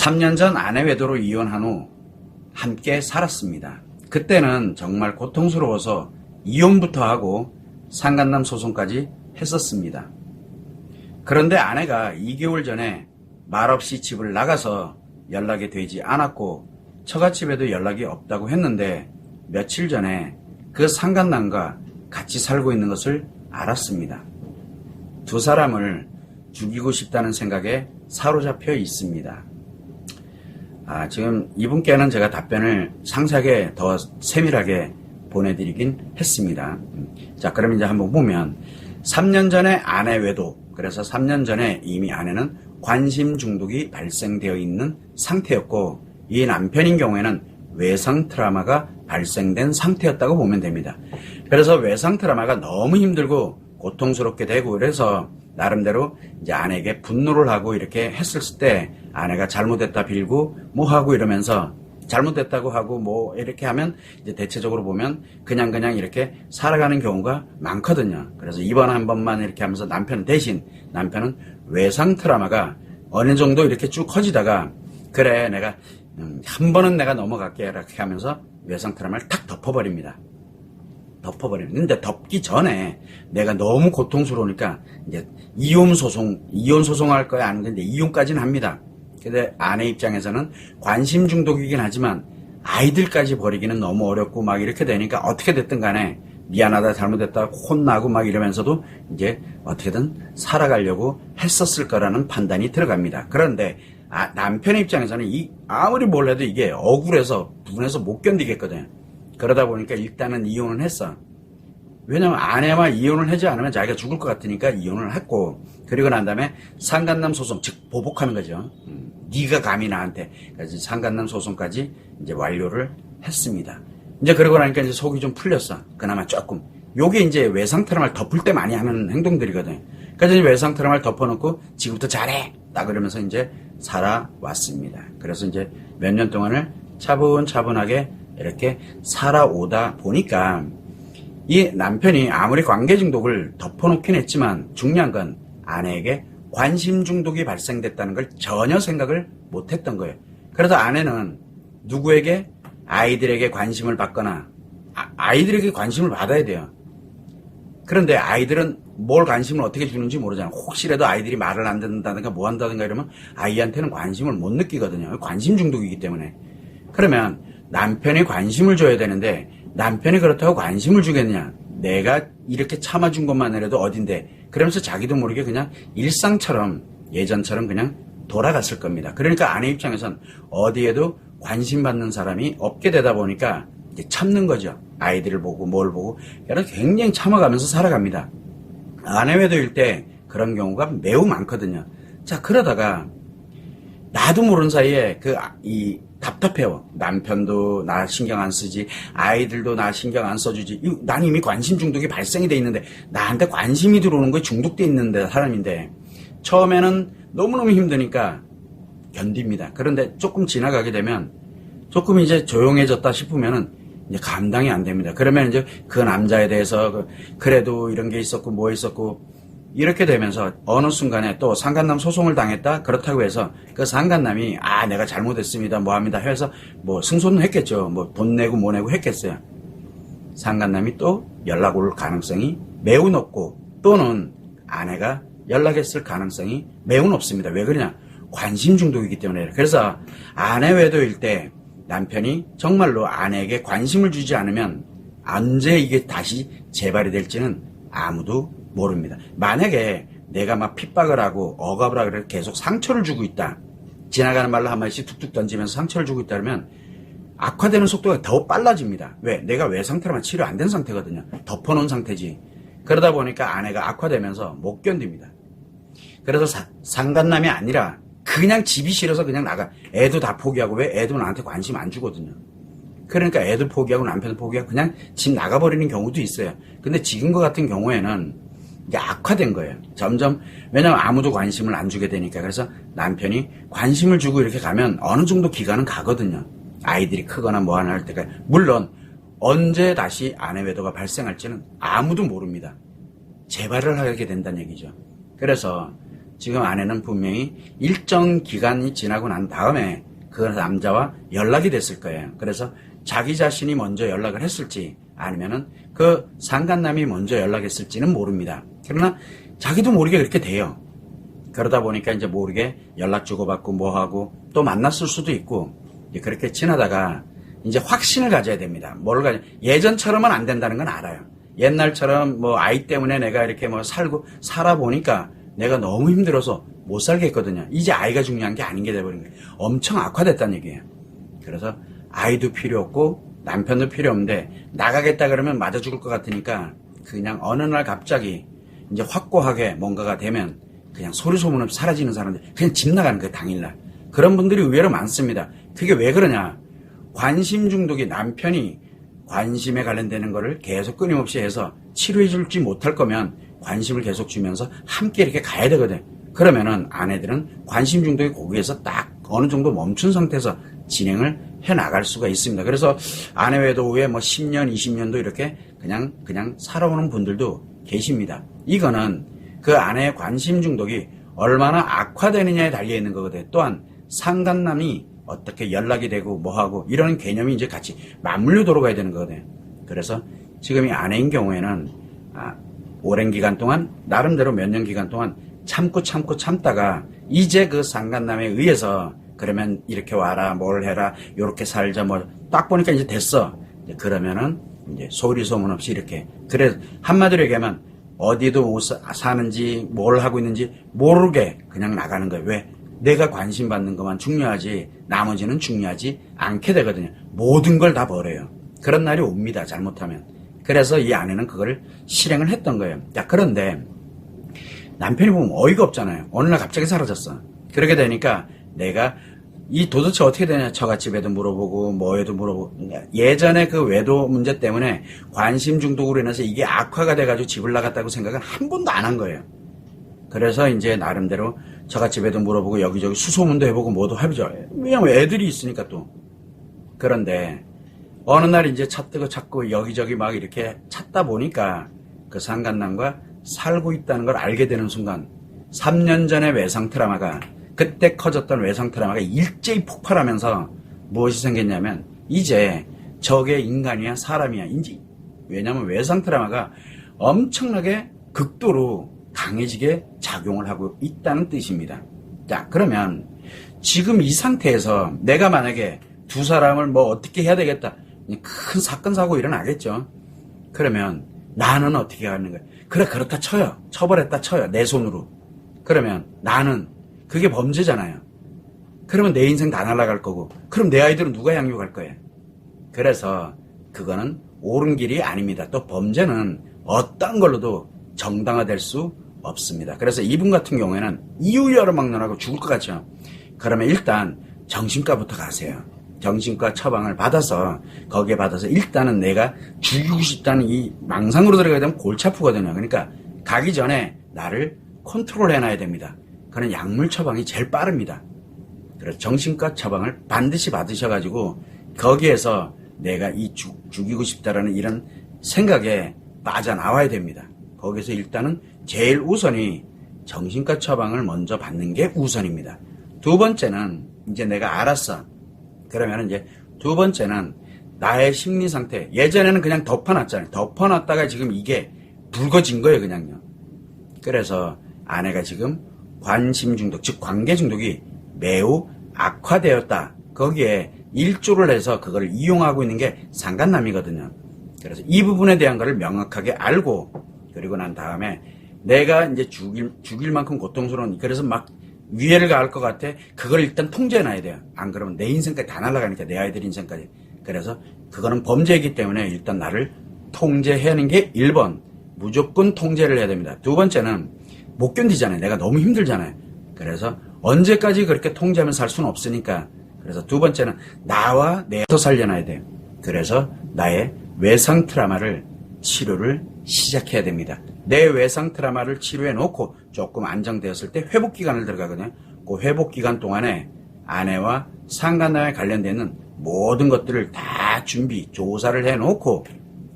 3년 전 아내 외도로 이혼한 후 함께 살았습니다. 그때는 정말 고통스러워서 이혼부터 하고 상간남 소송까지 했었습니다. 그런데 아내가 2개월 전에 말없이 집을 나가서 연락이 되지 않았고 처갓집에도 연락이 없다고 했는데 며칠 전에 그 상간남과 같이 살고 있는 것을 알았습니다. 두 사람을 죽이고 싶다는 생각에 사로잡혀 있습니다. 아, 지금 이분께는 제가 답변을 상세하게 더 세밀하게 보내드리긴 했습니다. 음, 자, 그럼 이제 한번 보면 3년 전에 아내 외도, 그래서 3년 전에 이미 아내는 관심 중독이 발생되어 있는 상태였고 이 남편인 경우에는 외상 트라우마가 발생된 상태였다고 보면 됩니다. 그래서 외상 트라우마가 너무 힘들고 고통스럽게 되고 그래서 나름대로 이제 아내에게 분노를 하고 이렇게 했을 때 아내가 잘못했다 빌고 뭐 하고 이러면서 잘못됐다고 하고 뭐 이렇게 하면 이제 대체적으로 보면 그냥 그냥 이렇게 살아가는 경우가 많거든요. 그래서 이번 한 번만 이렇게 하면서 남편 대신 남편은 외상 트라우마가 어느 정도 이렇게 쭉 커지다가 그래 내가 음, 한 번은 내가 넘어갈게 이렇게 하면서 외상 트라우마를 탁 덮어버립니다. 덮어버리는. 근데 덮기 전에 내가 너무 고통스러우니까 이제 이혼 소송, 이혼 소송할 거야 안 하는데 이혼까지는 합니다. 근데 아내 입장에서는 관심 중독이긴 하지만 아이들까지 버리기는 너무 어렵고 막 이렇게 되니까 어떻게 됐든 간에 미안하다 잘못했다 혼나고 막 이러면서도 이제 어떻게든 살아가려고 했었을 거라는 판단이 들어갑니다. 그런데 아, 남편의 입장에서는 이 아무리 뭘 해도 이게 억울해서 분해서 못 견디겠거든요. 그러다 보니까 일단은 이혼을 했어. 왜냐면 아내와 이혼을 하지 않으면 자기가 죽을 것 같으니까 이혼을 했고 그리고 난 다음에 상간남 소송 즉 보복하는 거죠. 음, 네가 감히 나한테 상간남 소송까지 이제 완료를 했습니다. 이제 그러고 나니까 이제 속이 좀 풀렸어. 그나마 조금. 요게 이제 외상 트라우마를 덮을 때 많이 하는 행동들이거든. 그래서 외상 트라우마를 덮어놓고 지금부터 잘해. 딱 그러면서 이제 살아왔습니다. 그래서 이제 몇 년 동안을 차분차분하게 이렇게 살아오다 보니까 이 남편이 아무리 관계 중독을 덮어놓긴 했지만 중요한 건 아내에게 관심 중독이 발생됐다는 걸 전혀 생각을 못했던 거예요. 그래서 아내는 누구에게 아이들에게 관심을 받거나 아, 이들에게 관심을 받아야 돼요. 그런데 아이들은 뭘 관심을 어떻게 주는지 모르잖아. 혹시라도 아이들이 말을 안 듣는다든가 뭐 한다든가 이러면 아이한테는 관심을 못 느끼거든요. 관심 중독이기 때문에. 그러면 남편이 관심을 줘야 되는데 남편이 그렇다고 관심을 주겠느냐? 내가 이렇게 참아준 것만이라도 어딘데? 그러면서 자기도 모르게 그냥 일상처럼 예전처럼 그냥 돌아갔을 겁니다. 그러니까 아내 입장에선 어디에도 관심 받는 사람이 없게 되다 보니까 이제 참는 거죠. 아이들을 보고 뭘 보고 그래서 굉장히 참아가면서 살아갑니다. 아내 외도일 때 그런 경우가 매우 많거든요. 자 그러다가 나도 모르는 사이에 그 이 답답해요. 남편도 나 신경 안 쓰지, 아이들도 나 신경 안 써주지. 난 이미 관심 중독이 발생이 돼 있는데 나한테 관심이 들어오는 거에 중독돼 있는데 사람인데 처음에는 너무너무 힘드니까 견딥니다. 그런데 조금 지나가게 되면 조금 이제 조용해졌다 싶으면은 이제 감당이 안 됩니다. 그러면 이제 그 남자에 대해서 그 그래도 이런 게 있었고 뭐 있었고 이렇게 되면서 어느 순간에 또 상간남 소송을 당했다? 그렇다고 해서 그 상간남이 아 내가 잘못했습니다 뭐 합니다 해서 뭐 승소는 했겠죠. 뭐 돈 내고 뭐 내고 했겠어요. 상간남이 또 연락 올 가능성이 매우 높고 또는 아내가 연락했을 가능성이 매우 높습니다. 왜 그러냐? 관심 중독이기 때문에. 그래서 아내 외도일 때 남편이 정말로 아내에게 관심을 주지 않으면 언제 이게 다시 재발이 될지는 아무도 모릅니다. 만약에 내가 막 핍박을 하고 억압을 하고 계속 상처를 주고 있다. 지나가는 말로 한마디씩 툭툭 던지면서 상처를 주고 있다 면 악화되는 속도가 더 빨라집니다. 왜? 내가 왜 상태로만 치료 안 된 상태거든요. 덮어놓은 상태지. 그러다 보니까 아내가 악화되면서 못 견딥니다. 그래서 사, 상간남이 아니라 그냥 집이 싫어서 그냥 나가. 애도 다 포기하고 왜 애도 나한테 관심 안 주거든요. 그러니까 애도 포기하고 남편도 포기하고 그냥 집 나가버리는 경우도 있어요. 근데 지금과 같은 경우에는 이게 악화된 거예요. 점점 왜냐면 아무도 관심을 안 주게 되니까 그래서 남편이 관심을 주고 이렇게 가면 어느 정도 기간은 가거든요. 아이들이 크거나 뭐 하나 할 때가 물론 언제 다시 아내 외도가 발생할지는 아무도 모릅니다. 재발을 하게 된다는 얘기죠. 그래서 지금 아내는 분명히 일정 기간이 지나고 난 다음에 그 남자와 연락이 됐을 거예요. 그래서 자기 자신이 먼저 연락을 했을지 아니면은 그 상간남이 먼저 연락했을지는 모릅니다. 그러나 자기도 모르게 그렇게 돼요. 그러다 보니까 이제 모르게 연락 주고받고 뭐하고 또 만났을 수도 있고 그렇게 지나다가 이제 확신을 가져야 됩니다. 뭘 가져 예전처럼은 안 된다는 건 알아요. 옛날처럼 뭐 아이 때문에 내가 이렇게 뭐 살고 살아보니까 내가 너무 힘들어서 못 살겠거든요. 이제 아이가 중요한 게 아닌 게 돼버린 거예요. 엄청 악화됐다는 얘기예요. 그래서 아이도 필요 없고 남편도 필요 없는데 나가겠다 그러면 맞아 죽을 것 같으니까 그냥 어느 날 갑자기 이제 확고하게 뭔가가 되면 그냥 소리 소문 없이 사라지는 사람들 그냥 집 나가는 거예요 당일날. 그런 분들이 의외로 많습니다. 그게 왜 그러냐? 관심 중독이 남편이 관심에 관련되는 거를 계속 끊임없이 해서 치료해 줄지 못할 거면 관심을 계속 주면서 함께 이렇게 가야 되거든. 그러면은 아내들은 관심 중독이 거기에서 딱 어느 정도 멈춘 상태에서 진행을 해 나갈 수가 있습니다. 그래서 아내 외도 후에 뭐 10년, 20년도 이렇게 그냥 그냥 살아오는 분들도 계십니다. 이거는 그 아내의 관심 중독이 얼마나 악화되느냐에 달려 있는 거거든요. 또한 상간남이 어떻게 연락이 되고 뭐하고 이런 개념이 이제 같이 맞물려 돌아가야 되는 거거든요. 그래서 지금 이 아내인 경우에는 아, 오랜 기간 동안 나름대로 몇 년 기간 동안 참고 참고 참다가 이제 그 상간남에 의해서 그러면 이렇게 와라 뭘 해라 요렇게 살자 뭐 딱 보니까 이제 됐어. 이제 그러면은 이제 소리 소문 없이 이렇게. 그래 한마디로 얘기하면 어디도 사는지 뭘 하고 있는지 모르게 그냥 나가는 거예요. 왜? 내가 관심 받는 것만 중요하지 나머지는 중요하지 않게 되거든요. 모든 걸 다 버려요. 그런 날이 옵니다 잘못하면. 그래서 이 아내는 그걸 실행을 했던 거예요. 자 그런데 남편이 보면 어이가 없잖아요. 어느 날 갑자기 사라졌어. 그렇게 되니까 내가 이 도대체 어떻게 되냐 처갓집에도 물어보고 뭐에도 물어보고 예전에 그 외도 문제 때문에 관심 중독으로 인해서 이게 악화가 돼가지고 집을 나갔다고 생각은 한 번도 안 한 거예요. 그래서 이제 나름대로 처갓집에도 물어보고 여기저기 수소문도 해보고 뭐도 해보죠. 왜냐면 애들이 있으니까 또. 그런데 어느 날 이제 찾고 찾고 여기저기 막 이렇게 찾다 보니까 그 상간남과 살고 있다는 걸 알게 되는 순간 3년 전의 외상 트라마가 그때 커졌던 외상 트라마가 일제히 폭발하면서 무엇이 생겼냐면 이제 저게 인간이야 사람이야 인지 왜냐하면 외상 트라마가 엄청나게 극도로 강해지게 작용을 하고 있다는 뜻입니다. 자 그러면 지금 이 상태에서 내가 만약에 두 사람을 뭐 어떻게 해야 되겠다 큰 사건 사고 일어나겠죠. 그러면 나는 어떻게 하는 거야? 그래 그렇다 쳐요. 처벌했다 쳐요. 내 손으로. 그러면 나는 그게 범죄잖아요. 그러면 내 인생 다 날아갈 거고 그럼 내 아이들은 누가 양육할 거예요? 그래서 그거는 옳은 길이 아닙니다. 또 범죄는 어떤 걸로도 정당화될 수 없습니다. 그래서 이분 같은 경우에는 이유여러 막론하고 죽을 것 같죠. 그러면 일단 정신과부터 가세요. 정신과 처방을 받아서 거기에 받아서 일단은 내가 죽이고 싶다는 이 망상으로 들어가게 되면 골치 아프거든요. 그러니까 가기 전에 나를 컨트롤 해놔야 됩니다. 그런 약물 처방이 제일 빠릅니다. 그래서 정신과 처방을 반드시 받으셔가지고 거기에서 내가 이 죽, 죽이고 싶다라는 이런 생각에 빠져나와야 됩니다. 거기서 일단은 제일 우선이 정신과 처방을 먼저 받는 게 우선입니다. 두 번째는 이제 내가 알았어. 그러면 이제 두 번째는 나의 심리 상태. 예전에는 그냥 덮어놨잖아요. 덮어놨다가 지금 이게 붉어진 거예요, 그냥요. 그래서 아내가 지금 관심 중독, 즉 관계 중독이 매우 악화되었다. 거기에 일조를 해서 그걸 이용하고 있는 게 상간남이거든요. 그래서 이 부분에 대한 것을 명확하게 알고 그리고 난 다음에 내가 이제 죽일, 죽일 만큼 고통스러운 그래서 막 위해를 가할 것 같아. 그걸 일단 통제해 놔야 돼요. 안 그러면 내 인생까지 다 날아가니까 내 아이들 인생까지. 그래서 그거는 범죄이기 때문에 일단 나를 통제해야 하는 게 1번. 무조건 통제를 해야 됩니다. 두 번째는 못 견디잖아요. 내가 너무 힘들잖아요. 그래서 언제까지 그렇게 통제하면 살 수는 없으니까. 그래서 두 번째는 나와 내서 살려놔야 돼요. 그래서 나의 외상 트라마를 치료를 시작해야 됩니다. 내 외상 트라마를 치료해 놓고 조금 안정되었을 때 회복 기간을 들어가거든요. 그 회복 기간 동안에 아내와 상간남에 관련되는 모든 것들을 다 준비, 조사를 해 놓고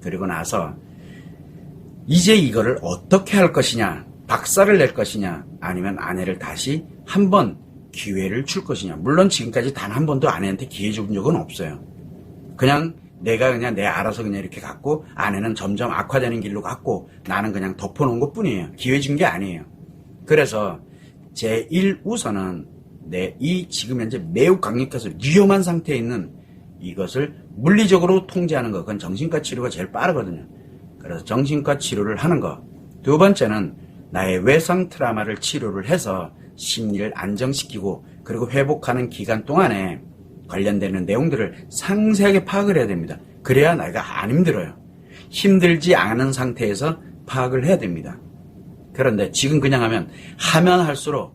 그리고 나서 이제 이거를 어떻게 할 것이냐 박살을 낼 것이냐 아니면 아내를 다시 한 번 기회를 줄 것이냐. 물론 지금까지 단 한 번도 아내한테 기회 준 적은 없어요. 그냥 내가 그냥 내 알아서 그냥 이렇게 갔고 아내는 점점 악화되는 길로 갔고 나는 그냥 덮어놓은 것 뿐이에요. 기회 준 게 아니에요. 그래서 제 1우선은 내 이 지금 현재 매우 강력해서 위험한 상태에 있는 이것을 물리적으로 통제하는 것. 그건 정신과 치료가 제일 빠르거든요. 그래서 정신과 치료를 하는 것. 두 번째는 나의 외상 트라우마를 치료를 해서 심리를 안정시키고 그리고 회복하는 기간 동안에 관련되는 내용들을 상세하게 파악을 해야 됩니다. 그래야 내가 안 힘들어요. 힘들지 않은 상태에서 파악을 해야 됩니다. 그런데 지금 그냥 하면 하면 할수록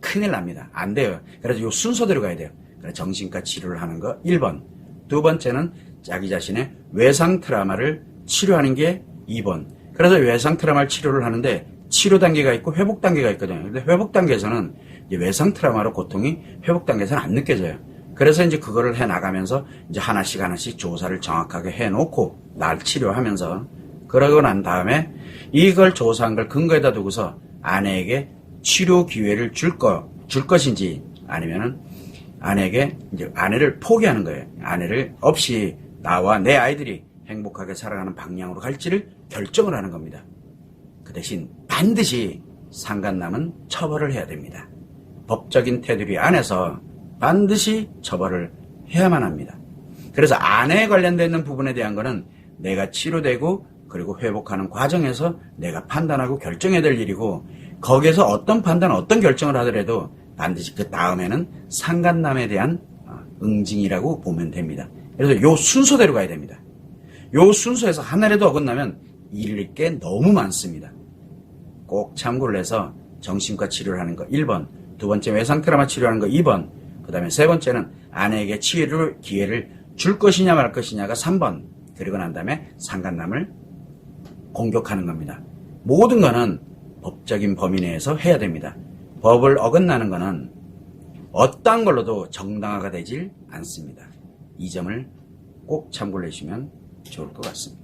큰일 납니다. 안 돼요. 그래서 이 순서대로 가야 돼요. 그래서 정신과 치료를 하는 거 1번. 두 번째는 자기 자신의 외상 트라우마를 치료하는 게 2번. 그래서 외상 트라우마를 치료를 하는데 치료 단계가 있고 회복 단계가 있거든요. 근데 회복 단계에서는 외상 트라우마로 고통이 회복 단계에서는 안 느껴져요. 그래서 이제 그거를 해 나가면서 이제 하나씩 하나씩 조사를 정확하게 해 놓고 날 치료하면서 그러고 난 다음에 이걸 조사한 걸 근거에다 두고서 아내에게 치료 기회를 줄 거, 줄 것인지 아니면은 아내에게 이제 아내를 포기하는 거예요. 아내를 없이 나와 내 아이들이 행복하게 살아가는 방향으로 갈지를 결정을 하는 겁니다. 그 대신 반드시 상간남은 처벌을 해야 됩니다. 법적인 테두리 안에서 반드시 처벌을 해야만 합니다. 그래서 아내에 관련되어 있는 부분에 대한 거는 내가 치료되고 그리고 회복하는 과정에서 내가 판단하고 결정해야 될 일이고 거기에서 어떤 판단, 어떤 결정을 하더라도 반드시 그 다음에는 상간남에 대한 어, 응징이라고 보면 됩니다. 그래서 요 순서대로 가야 됩니다. 요 순서에서 하나라도 어긋나면 잃을 게 너무 많습니다. 꼭 참고를 해서 정신과 치료를 하는 거 1번, 두 번째 외상 트라마 치료하는 거 2번, 그 다음에 세 번째는 아내에게 치료를 기회를 줄 것이냐 말 것이냐가 3번, 그리고 난 다음에 상간남을 공격하는 겁니다. 모든 거는 법적인 범위 내에서 해야 됩니다. 법을 어긋나는 거는 어떠한 걸로도 정당화가 되질 않습니다. 이 점을 꼭 참고를 해주시면 좋을 것 같습니다.